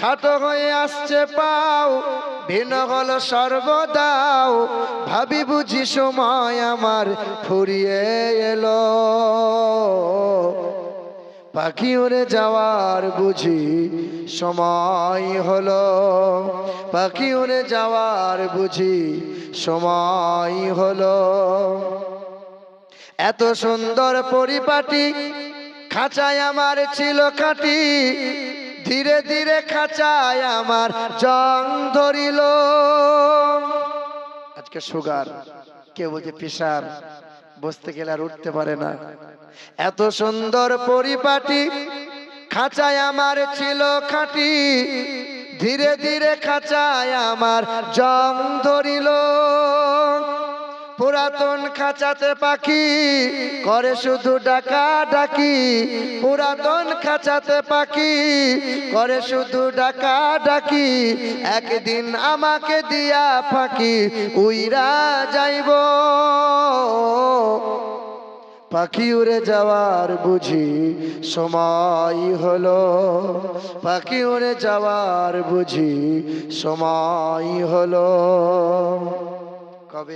খাটো হয়ে আসছে পাও, ভিন্ন হল সর্বদাও। ভাবি বুঝি সময় আমার ফুরিয়ে এলো। পাখি উড়ে যাওয়ার বুঝি সময় হলো। পাখি উড়ে যাওয়ার বুঝি সময় হলো। এত সুন্দর পরিপাটি, খাঁচায় আমার ছিল খাটি ধীরে ধীরে খাঁচায় আমার জং ধরিল। আজকে সুগার, কেউ বলছে প্রেশার, বসতে গেলে আর উঠতে পারে না। এত সুন্দর পরিপাটি খাঁচায় আমার ছিল খাঁটি, ধীরে ধীরে খাঁচায় আমার জং ধরিল। পুরাতন খাঁচাতে পাখি করে শুধু ডাকা ডাকি পুরাতন খাঁচাতে পাখি করে শুধু ডাকা ডাকি একদিন আমাকে দিয়া ফাঁকি উইরা যাইব। পাখি উড়ে যাওয়ার বুঝি সময় হলো। পাখি উড়ে যাওয়ার বুঝি সময় হলো। কবে